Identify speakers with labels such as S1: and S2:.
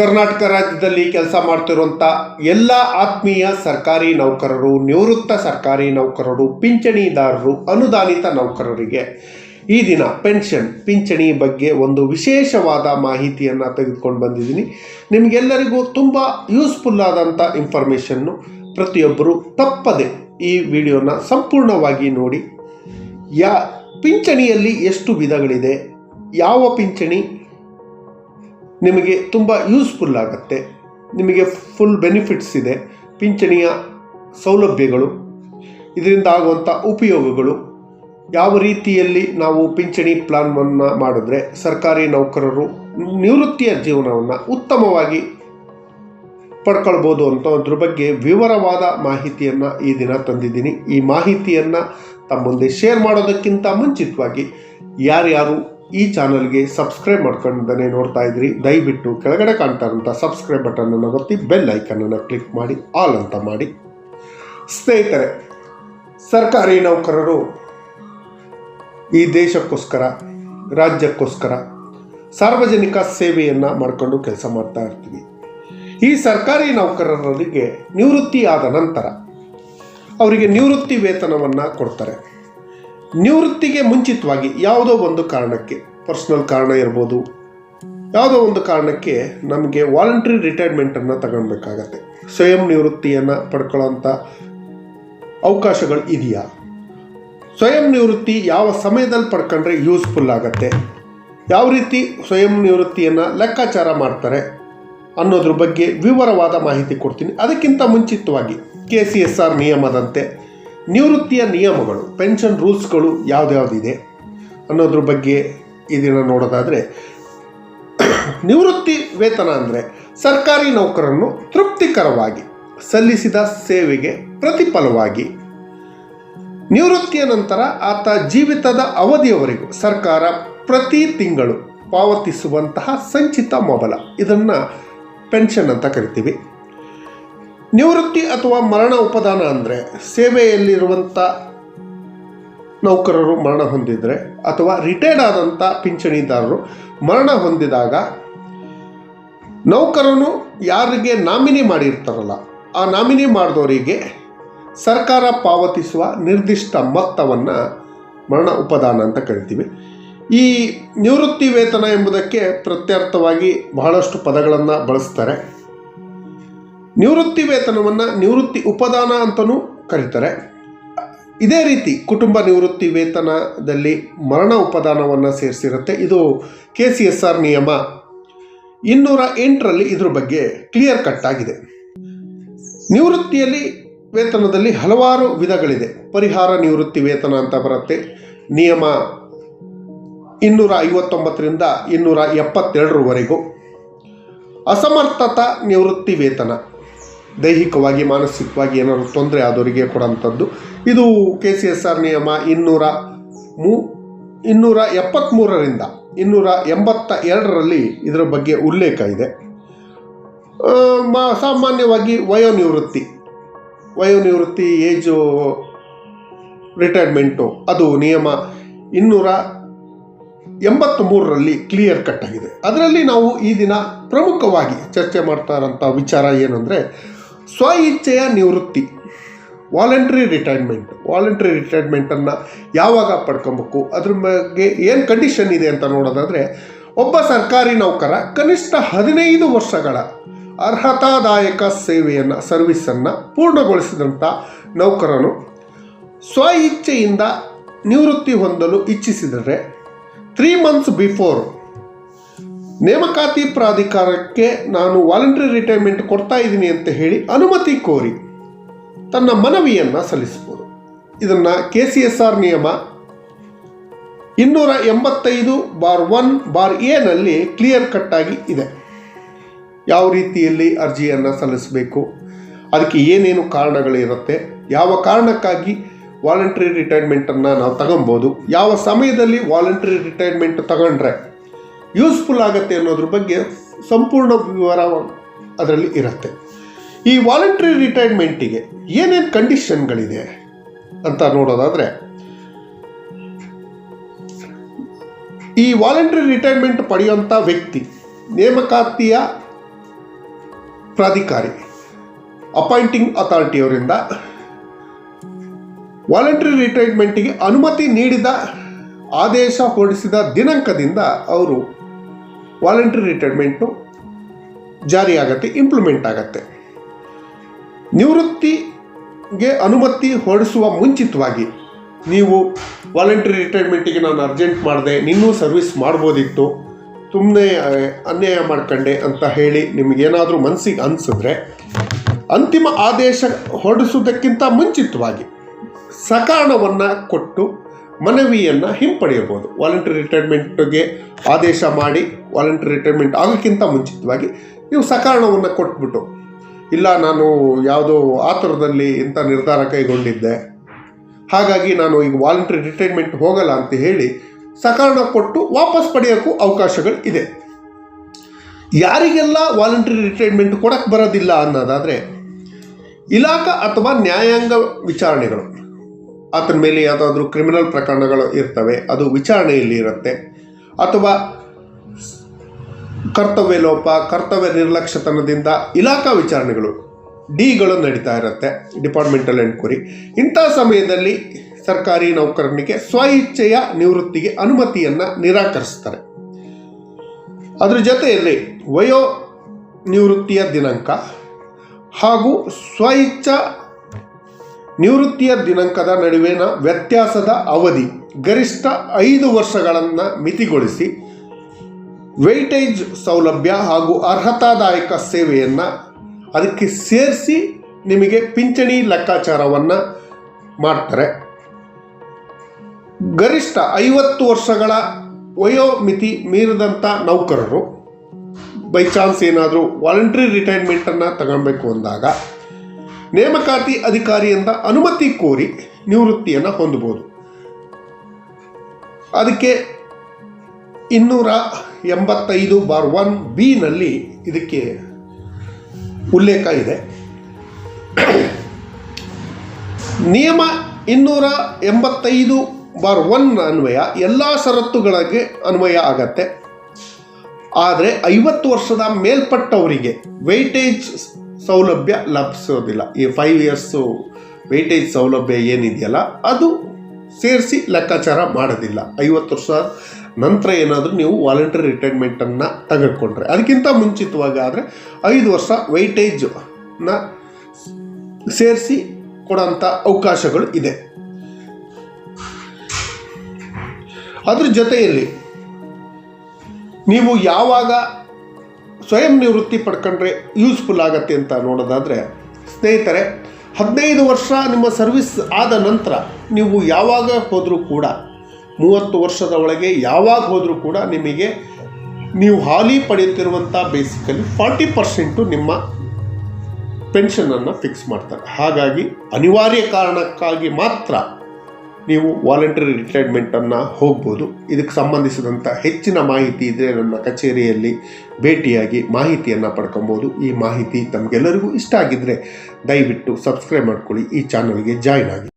S1: ಕರ್ನಾಟಕ ರಾಜ್ಯದಲ್ಲಿ ಕೆಲಸ ಮಾಡ್ತಿರುವಂಥ ಎಲ್ಲ ಆತ್ಮೀಯ ಸರ್ಕಾರಿ ನೌಕರರು, ನಿವೃತ್ತ ಸರ್ಕಾರಿ ನೌಕರರು, ಪಿಂಚಣಿದಾರರು, ಅನುದಾನಿತ ನೌಕರರಿಗೆ ಈ ದಿನ ಪೆನ್ಷನ್, ಪಿಂಚಣಿ ಬಗ್ಗೆ ಒಂದು ವಿಶೇಷವಾದ ಮಾಹಿತಿಯನ್ನು ತೆಗೆದುಕೊಂಡು ಬಂದಿದ್ದೀನಿ. ನಿಮಗೆಲ್ಲರಿಗೂ ತುಂಬ ಯೂಸ್ಫುಲ್ ಆದಂಥ ಇನ್ಫಾರ್ಮೇಷನ್ನು ಪ್ರತಿಯೊಬ್ಬರು ತಪ್ಪದೆ ಈ ವಿಡಿಯೋನ ಸಂಪೂರ್ಣವಾಗಿ ನೋಡಿ. ಯಾ, ಪಿಂಚಣಿಯಲ್ಲಿ ಎಷ್ಟು ವಿಧಗಳಿದೆ, ಯಾವ ಪಿಂಚಣಿ ನಿಮಗೆ ತುಂಬ ಯೂಸ್ಫುಲ್ ಆಗುತ್ತೆ. ನಿಮಗೆ ಫುಲ್ ಬೆನಿಫಿಟ್ಸ್ ಇದೆ. ಪಿಂಚಣಿಯ ಸೌಲಭ್ಯಗಳು, ಇದರಿಂದ ಆಗುವಂಥ ಉಪಯೋಗಗಳು. ಯಾವ ರೀತಿಯಲ್ಲಿ ನಾವು ಪಿಂಚಣಿ ಪ್ಲಾನ್ವನ್ನು ಮಾಡಿದ್ರೆ ಸರ್ಕಾರಿ ನೌಕರರು ನಿವೃತ್ತಿಯ ಜೀವನವನ್ನು ಉತ್ತಮವಾಗಿ ಪಡ್ಕೊಳ್ಬೋದು ಅಂತ ಅದ್ರ ಬಗ್ಗೆ ವಿವರವಾದ ಮಾಹಿತಿಯನ್ನು ಈ ದಿನ ತಂದಿದ್ದೀನಿ. ಈ ಮಾಹಿತಿಯನ್ನು ತಮ್ಮ ಮುಂದೆ ಶೇರ್ ಮಾಡೋದಕ್ಕಿಂತ ಮುಂಚಿತವಾಗಿ ಯಾರ್ಯಾರು ಈ ಚಾನಲ್ಗೆ ಸಬ್ಸ್ಕ್ರೈಬ್ ಮಾಡ್ಕೊಂಡೇ ನೋಡ್ತಾ ಇದ್ರಿ, ದಯವಿಟ್ಟು ಕೆಳಗಡೆ ಕಾಣ್ತಾ ಇರೋಂಥ ಸಬ್ಸ್ಕ್ರೈಬ್ ಬಟನನ್ನು ಒತ್ತಿ ಬೆಲ್ ಐಕನನ್ನು ಕ್ಲಿಕ್ ಮಾಡಿ, ಆಲ್ ಅಂತ ಮಾಡಿ. ಸ್ನೇಹಿತರೆ, ಸರ್ಕಾರಿ ನೌಕರರು ಈ ದೇಶಕ್ಕೋಸ್ಕರ, ರಾಜ್ಯಕ್ಕೋಸ್ಕರ ಸಾರ್ವಜನಿಕ ಸೇವೆಯನ್ನು ಮಾಡಿಕೊಂಡು ಕೆಲಸ ಮಾಡ್ತಾ ಇರ್ತೀವಿ. ಈ ಸರ್ಕಾರಿ ನೌಕರರಿಗೆ ನಿವೃತ್ತಿ ಆದ ನಂತರ, ಅವರಿಗೆ ನಿವೃತ್ತಿ ವೇತನವನ್ನು ಕೊಡ್ತಾರೆ. ನಿವೃತ್ತಿಗೆ ಮುಂಚಿತವಾಗಿ ಯಾವುದೋ ಒಂದು ಕಾರಣಕ್ಕೆ ಪರ್ಸ್ನಲ್ ಕಾರಣ ಇರ್ಬೋದು, ಯಾವುದೋ ಒಂದು ಕಾರಣಕ್ಕೆ ನಮಗೆ ವಾಲಂಟ್ರಿ ರಿಟೈರ್ಮೆಂಟನ್ನು ತಗೊಳ್ಬೇಕಾಗತ್ತೆ. ಸ್ವಯಂ ನಿವೃತ್ತಿಯನ್ನು ಪಡ್ಕೊಳ್ಳೋಂಥ ಅವಕಾಶಗಳು ಇದೆಯಾ? ಸ್ವಯಂ ನಿವೃತ್ತಿ ಯಾವ ಸಮಯದಲ್ಲಿ ಪಡ್ಕೊಂಡ್ರೆ ಯೂಸ್ಫುಲ್ ಆಗತ್ತೆ? ಯಾವ ರೀತಿ ಸ್ವಯಂ ನಿವೃತ್ತಿಯನ್ನು ಲೆಕ್ಕಾಚಾರ ಮಾಡ್ತಾರೆ ಅನ್ನೋದ್ರ ಬಗ್ಗೆ ವಿವರವಾದ ಮಾಹಿತಿ ಕೊಡ್ತೀನಿ. ಅದಕ್ಕಿಂತ ಮುಂಚಿತವಾಗಿ ಕೆ ಸಿ ಎಸ್ ಆರ್ ನಿಯಮದಂತೆ ನಿವೃತ್ತಿಯ ನಿಯಮಗಳು ಪೆನ್ಷನ್ ರೂಲ್ಸ್ಗಳು ಇದೆ ಅನ್ನೋದ್ರ ಬಗ್ಗೆ ಇದನ್ನು ನೋಡೋದಾದರೆ, ನಿವೃತ್ತಿ ವೇತನ ಅಂದರೆ ಸರ್ಕಾರಿ ನೌಕರನ್ನು ತೃಪ್ತಿಕರವಾಗಿ ಸಲ್ಲಿಸಿದ ಸೇವೆಗೆ ಪ್ರತಿಫಲವಾಗಿ. ನಿವೃತ್ತಿಯ ನಂತರ ಆತ ಜೀವಿತದ ಅವಧಿಯವರೆಗೂ ಸರ್ಕಾರ ಪ್ರತಿ ತಿಂಗಳು ಪಾವತಿಸುವಂತಹ ಸಂಚಿತ ಮೊಬಲ. ಇದನ್ನು ಪೆನ್ಷನ್ ಅಂತ ಕರಿತೀವಿ. ನಿವೃತ್ತಿ ಅಥವಾ ಮರಣ ಉಪದಾನ ಅಂದರೆ ಸೇವೆಯಲ್ಲಿರುವಂಥ ನೌಕರರು ಮರಣ ಹೊಂದಿದರೆ ಅಥವಾ ರಿಟೈರ್ಡ್ ಆದಂಥ ಪಿಂಚಣಿದಾರರು ಮರಣ ಹೊಂದಿದಾಗ ನೌಕರನು ಯಾರಿಗೆ ನಾಮಿನಿ ಮಾಡಿರ್ತಾರಲ್ಲ, ಆ ನಾಮಿನಿ ಮಾಡಿದವರಿಗೆ ಸರ್ಕಾರ ಪಾವತಿಸುವ ನಿರ್ದಿಷ್ಟ ಮೊತ್ತವನ್ನು ಮರಣ ಉಪದಾನ ಅಂತ ಕರಿತೀವಿ. ಈ ನಿವೃತ್ತಿ ವೇತನ ಎಂಬುದಕ್ಕೆ ಪ್ರತ್ಯರ್ಥವಾಗಿ ಬಹಳಷ್ಟು ಪದಗಳನ್ನು ಬಳಸ್ತಾರೆ. ನಿವೃತ್ತಿ ವೇತನವನ್ನು ನಿವೃತ್ತಿ ಉಪದಾನ ಅಂತಲೂ ಕರೀತಾರೆ. ಇದೇ ರೀತಿ ಕುಟುಂಬ ನಿವೃತ್ತಿ ವೇತನದಲ್ಲಿ ಮರಣ ಉಪದಾನವನ್ನು ಸೇರಿಸಿರುತ್ತೆ. ಇದು ಕೆ ಸಿ ಎಸ್ ಆರ್ ನಿಯಮ. ಇನ್ನೂರ ಎಂಟರಲ್ಲಿ ಇದ್ರ ಬಗ್ಗೆ ಕ್ಲಿಯರ್ ಕಟ್ ಆಗಿದೆ. ನಿವೃತ್ತಿಯಲ್ಲಿ ವೇತನದಲ್ಲಿ ಹಲವಾರು ವಿಧಗಳಿದೆ. ಪರಿಹಾರ ನಿವೃತ್ತಿ ವೇತನ ಅಂತ ಬರುತ್ತೆ. ನಿಯಮ ಇನ್ನೂರ ಐವತ್ತೊಂಬತ್ತರಿಂದ ಇನ್ನೂರ ಎಪ್ಪತ್ತೆರಡರವರೆಗೂ. ಅಸಮರ್ಥತಾ ನಿವೃತ್ತಿ ವೇತನ. ದೈಹಿಕವಾಗಿ, ಮಾನಸಿಕವಾಗಿ ಏನಾದರೂ ತೊಂದರೆ ಆದವರಿಗೆ ಕೊಡೋಂಥದ್ದು ಇದು ಕೆ ಸಿ ಎಸ್ ಆರ್ ನಿಯಮ ಇನ್ನೂರ ಮೂ, ಇನ್ನೂರ ಎಪ್ಪತ್ತ್ಮೂರರಿಂದ ಇನ್ನೂರ ಎಂಬತ್ತ ಎರಡರಲ್ಲಿ ಇದರ ಬಗ್ಗೆ ಉಲ್ಲೇಖ ಇದೆ. ಸಾಮಾನ್ಯವಾಗಿ ವಯೋನಿವೃತ್ತಿ. ವಯೋನಿವೃತ್ತಿ ಏಜು ರಿಟೈರ್ಮೆಂಟು, ಅದು ನಿಯಮ ಇನ್ನೂರ ಎಂಬತ್ತ್ಮೂರರಲ್ಲಿ ಕ್ಲಿಯರ್ ಕಟ್ ಆಗಿದೆ. ಅದರಲ್ಲಿ ನಾವು ಈ ದಿನ ಪ್ರಮುಖವಾಗಿ ಚರ್ಚೆ ಮಾಡ್ತಾ ಇರೋಂಥ ವಿಚಾರ ಏನಂದರೆ ಸ್ವ ಇಚ್ಛೆಯ ನಿವೃತ್ತಿ ವಾಲಂಟ್ರಿ ರಿಟೈರ್ಮೆಂಟ್ ವಾಲಂಟ್ರಿ ರಿಟೈರ್ಮೆಂಟನ್ನು ಯಾವಾಗ ಪಡ್ಕೊಬೇಕು? ಅದ್ರ ಬಗ್ಗೆ ಏನು ಕಂಡೀಷನ್ ಇದೆ ಅಂತ ನೋಡೋದಾದರೆ, ಒಬ್ಬ ಸರ್ಕಾರಿ ನೌಕರ ಕನಿಷ್ಠ ಹದಿನೈದು ವರ್ಷಗಳ ಅರ್ಹತಾದಾಯಕ ಸೇವೆಯನ್ನು ಸರ್ವಿಸನ್ನು ಪೂರ್ಣಗೊಳಿಸಿದಂಥ ನೌಕರನು ಸ್ವ ಇಚ್ಛೆಯಿಂದ ನಿವೃತ್ತಿ ಹೊಂದಲು ಇಚ್ಛಿಸಿದರೆ ತ್ರೀ ಮಂತ್ಸ್ ಬಿಫೋರ್ ನೇಮಕಾತಿ ಪ್ರಾಧಿಕಾರಕ್ಕೆ ನಾನು ವಾಲಂಟ್ರಿ ರಿಟೈರ್ಮೆಂಟ್ ಕೊಡ್ತಾ ಇದ್ದೀನಿ ಅಂತ ಹೇಳಿ ಅನುಮತಿ ಕೋರಿ ತನ್ನ ಮನವಿಯನ್ನು ಸಲ್ಲಿಸ್ಬೋದು ಇದನ್ನು ಕೆ ಸಿ ಎಸ್ ಆರ್ ನಿಯಮ ಇನ್ನೂರ ಎಂಬತ್ತೈದು ಬಾರ್ ಒನ್ ಬಾರ್ ಎನಲ್ಲಿ ಕ್ಲಿಯರ್ ಕಟ್ಟಾಗಿ ಇದೆ. ಯಾವ ರೀತಿಯಲ್ಲಿ ಅರ್ಜಿಯನ್ನು ಸಲ್ಲಿಸಬೇಕು? ಅದಕ್ಕೆ ಏನೇನು ಕಾರಣಗಳಿರುತ್ತೆ ಯಾವ ಕಾರಣಕ್ಕಾಗಿ ವಾಲಂಟ್ರಿ ರಿಟೈರ್ಮೆಂಟನ್ನು ನಾವು ತಗೊಬೋದು? ಯಾವ ಸಮಯದಲ್ಲಿ ವಾಲಂಟ್ರಿ ರಿಟೈರ್ಮೆಂಟ್ ತಗೊಂಡ್ರೆ ಯೂಸ್ಫುಲ್ ಆಗುತ್ತೆ ಅನ್ನೋದ್ರ ಬಗ್ಗೆ ಸಂಪೂರ್ಣ ವಿವರ ಅದರಲ್ಲಿ ಇರುತ್ತೆ. ಈ ವಾಲಂಟ್ರಿ ರಿಟೈರ್ಮೆಂಟಿಗೆ ಏನೇನು ಕಂಡೀಷನ್ಗಳಿದೆ ಅಂತ ನೋಡೋದಾದರೆ, ಈ ವಾಲಂಟ್ರಿ ರಿಟೈರ್ಮೆಂಟ್ ಪಡೆಯುವಂಥ ವ್ಯಕ್ತಿ, ನೇಮಕಾತಿಯ ಪ್ರಾಧಿಕಾರಿ ಅಪಾಯಿಂಟಿಂಗ್ ಅಥಾರಿಟಿಯವರಿಂದ ವಾಲಂಟ್ರಿ ರಿಟೈರ್ಮೆಂಟಿಗೆ ಅನುಮತಿ ನೀಡಿದ ಆದೇಶ ಹೊರಡಿಸಿದ ದಿನಾಂಕದಿಂದ ಅವರು ವಾಲಂಟರಿ ರಿಟೈರ್ಮೆಂಟು ಜಾರಿಯಾಗತ್ತೆ ಇಂಪ್ಲಿಮೆಂಟ್ ಆಗತ್ತೆ ನಿವೃತ್ತಿಗೆ ಅನುಮತಿ ಹೊರಡಿಸುವ ಮುಂಚಿತವಾಗಿ ನೀವು ವಾಲಂಟರಿ ರಿಟೈರ್ಮೆಂಟಿಗೆ ನಾನು ಅರ್ಜೆಂಟ್ ಮಾಡಿದೆ, ನಿನ್ನೂ ಸರ್ವಿಸ್ ಮಾಡ್ಬೋದಿತ್ತು ಸುಮ್ಮನೆ ಅನ್ಯಾಯ ಮಾಡ್ಕೊಂಡೆ ಅಂತ ಹೇಳಿ ನಿಮಗೇನಾದರೂ ಮನಸ್ಸಿಗೆ ಅನಿಸಿದ್ರೆ ಅಂತಿಮ ಆದೇಶ ಹೊರಡಿಸುವುದಕ್ಕಿಂತ ಮುಂಚಿತವಾಗಿ ಸಕಾರಣವನ್ನು ಕೊಟ್ಟು ಮನವಿಯನ್ನು ಹಿಂಪಡೆಯಬಹುದು. ವಾಲಂಟರಿ ರಿಟೈರ್ಮೆಂಟ್ಗೆ ಆದೇಶ ಮಾಡಿ ವಾಲಂಟರಿ ರಿಟೈರ್ಮೆಂಟ್ ಆಗೋಕ್ಕಿಂತ ಮುಂಚಿತವಾಗಿ ನೀವು ಸಕಾರಣವನ್ನು ಕೊಟ್ಬಿಟ್ಟು, ಇಲ್ಲ ನಾನು ಯಾವುದೋ ಆತುರದಲ್ಲಿ ಇಂಥ ನಿರ್ಧಾರ ಕೈಗೊಂಡಿದ್ದೆ, ಹಾಗಾಗಿ ನಾನು ಈಗ ವಾಲಂಟರಿ ರಿಟೈರ್ಮೆಂಟ್ ಹೋಗಲ್ಲ ಅಂತ ಹೇಳಿ ಸಕಾರಣ ಕೊಟ್ಟು ವಾಪಸ್ ಪಡೆಯೋಕ್ಕೂ ಅವಕಾಶಗಳು ಇದೆ. ಯಾರಿಗೆಲ್ಲ ವಾಲಂಟರಿ ರಿಟೈರ್ಮೆಂಟ್ ಕೊಡಕ್ಕೆ ಬರೋದಿಲ್ಲ ಅನ್ನೋದಾದರೆ ಇಲಾಖಾ ಅಥವಾ ನ್ಯಾಯಾಂಗ ವಿಚಾರಣೆಗಳು. ಆತನ ಮೇಲೆ ಯಾವುದಾದ್ರೂ ಕ್ರಿಮಿನಲ್ ಪ್ರಕರಣಗಳು ಇರ್ತವೆ, ಅದು ವಿಚಾರಣೆಯಲ್ಲಿ ಇರುತ್ತೆ. ಅಥವಾ ಕರ್ತವ್ಯ ಲೋಪ ಕರ್ತವ್ಯ ನಿರ್ಲಕ್ಷ್ಯತನದಿಂದ ಇಲಾಖಾ ವಿಚಾರಣೆಗಳು, ಡಿಗಳು ನಡೀತಾ ಇರುತ್ತೆ ಡಿಪಾರ್ಟ್ಮೆಂಟಲ್ ಎನ್ಕ್ವೈರಿ ಇಂಥ ಸಮಯದಲ್ಲಿ ಸರ್ಕಾರಿ ನೌಕರನಿಗೆ ಸ್ವ ಇಚ್ಛೆಯ ನಿವೃತ್ತಿಗೆ ಅನುಮತಿಯನ್ನು ನಿರಾಕರಿಸ್ತಾರೆ. ಅದರ ಜೊತೆಯಲ್ಲಿ ವಯೋ ನಿವೃತ್ತಿಯ ದಿನಾಂಕ ಹಾಗೂ ಸ್ವ ಇಚ್ಛಾ ನಿವೃತ್ತಿಯ ದಿನಾಂಕದ ನಡುವಿನ ವ್ಯತ್ಯಾಸದ ಅವಧಿ ಗರಿಷ್ಠ ಐದು ವರ್ಷಗಳನ್ನು ಮಿತಿಗೊಳಿಸಿ ವೆಯ್ಟೇಜ್ ಸೌಲಭ್ಯ ಹಾಗೂ ಅರ್ಹತಾದಾಯಕ ಸೇವೆಯನ್ನು ಅದಕ್ಕೆ ಸೇರಿಸಿ ನಿಮಗೆ ಪಿಂಚಣಿ ಲೆಕ್ಕಾಚಾರವನ್ನು ಮಾಡ್ತಾರೆ. ಗರಿಷ್ಠ ಐವತ್ತು ವರ್ಷಗಳ ವಯೋಮಿತಿ ಮೀರಿದಂಥ ನೌಕರರು, ಬೈ ಚಾನ್ಸ್ ಏನಾದರೂ ವಾಲಂಟ್ರಿ ರಿಟೈರ್ಮೆಂಟನ್ನು ತಗೊಳ್ಬೇಕು ಅಂದಾಗ ನೇಮಕಾತಿ ಅಧಿಕಾರಿಯಿಂದ ಅನುಮತಿ ಕೋರಿ ನಿವೃತ್ತಿಯನ್ನು ಹೊಂದಬಹುದು. ಅದಕ್ಕೆ ಇನ್ನೂರ ಎಂಬತ್ತೈದು ಬಾರ್ ಒನ್ ಬಿನಲ್ಲಿ ಇದಕ್ಕೆ ಉಲ್ಲೇಖ ಇದೆ. ನಿಯಮ ಇನ್ನೂರ ಎಂಬತ್ತೈದು ಬಾರ್ ಒನ್ ಅನ್ವಯ ಎಲ್ಲ ಷರತ್ತುಗಳಿಗೆ ಅನ್ವಯ ಆಗತ್ತೆ. ಆದರೆ ಐವತ್ತು ವರ್ಷದ ಮೇಲ್ಪಟ್ಟವರಿಗೆ ವೆಯ್ಟೇಜ್ ಸೌಲಭ್ಯ ಲಭಿಸೋದಿಲ್ಲ. ಈ ಫೈವ್ ಇಯರ್ಸು ವೆಯ್ಟೇಜ್ ಸೌಲಭ್ಯ ಏನಿದೆಯಲ್ಲ, ಅದು ಸೇರಿಸಿ ಲೆಕ್ಕಾಚಾರ ಮಾಡೋದಿಲ್ಲ. ಐವತ್ತು ವರ್ಷ ನಂತರ ಏನಾದರೂ ನೀವು ವಾಲಂಟರಿ ರಿಟೈರ್ಮೆಂಟನ್ನು ತೆಗೆದುಕೊಂಡ್ರೆ. ಅದಕ್ಕಿಂತ ಮುಂಚಿತವಾಗಿ ಆದರೆ ಐದು ವರ್ಷ ವೆಯ್ಟೇಜನ್ನ ಸೇರಿಸಿ ಕೊಡೋಂಥ ಅವಕಾಶಗಳು ಇದೆ. ಅದ್ರ ಜೊತೆಯಲ್ಲಿ ನೀವು ಯಾವಾಗ ಸ್ವಯಂ ನಿವೃತ್ತಿ ಪಡ್ಕೊಂಡ್ರೆ ಯೂಸ್ಫುಲ್ ಆಗತ್ತೆ ಅಂತ ನೋಡೋದಾದರೆ, ಸ್ನೇಹಿತರೆ, ಹದಿನೈದು ವರ್ಷ ನಿಮ್ಮ ಸರ್ವಿಸ್ ಆದ ನಂತರ ನೀವು ಯಾವಾಗ ಹೋದರೂ ಕೂಡ, ಮೂವತ್ತು ವರ್ಷದ ಒಳಗೆ ಯಾವಾಗ ಹೋದರೂ ಕೂಡ ನಿಮಗೆ ನೀವು ಹಾಲಿ ಪಡೆಯುತ್ತಿರುವಂಥ ಬೇಸಿಕಲಿ ಫಾರ್ಟಿ ಪರ್ಸೆಂಟು ನಿಮ್ಮ ಪೆನ್ಷನನ್ನು ಫಿಕ್ಸ್ ಮಾಡ್ತಾರೆ. ಹಾಗಾಗಿ ಅನಿವಾರ್ಯ ಕಾರಣಕ್ಕಾಗಿ ಮಾತ್ರ ನೀವು ವಾಲಂಟರಿ ರಿಟೈರ್ಮೆಂಟನ್ನು ಹೋಗ್ಬೋದು. ಇದಕ್ಕೆ ಸಂಬಂಧಿಸಿದಂಥ ಹೆಚ್ಚಿನ ಮಾಹಿತಿ ಇದ್ದರೆ ನನ್ನ ಕಚೇರಿಯಲ್ಲಿ ಭೇಟಿಯಾಗಿ ಮಾಹಿತಿಯನ್ನು ಪಡ್ಕೊಬೋದು. ಈ ಮಾಹಿತಿ ತಮಗೆಲ್ಲರಿಗೂ ಇಷ್ಟ ಆಗಿದ್ದರೆ ದಯವಿಟ್ಟು ಸಬ್ಸ್ಕ್ರೈಬ್ ಮಾಡ್ಕೊಳ್ಳಿ. ಈ ಚಾನಲ್ಗೆ ಜಾಯ್ನ್ ಆಗಿ.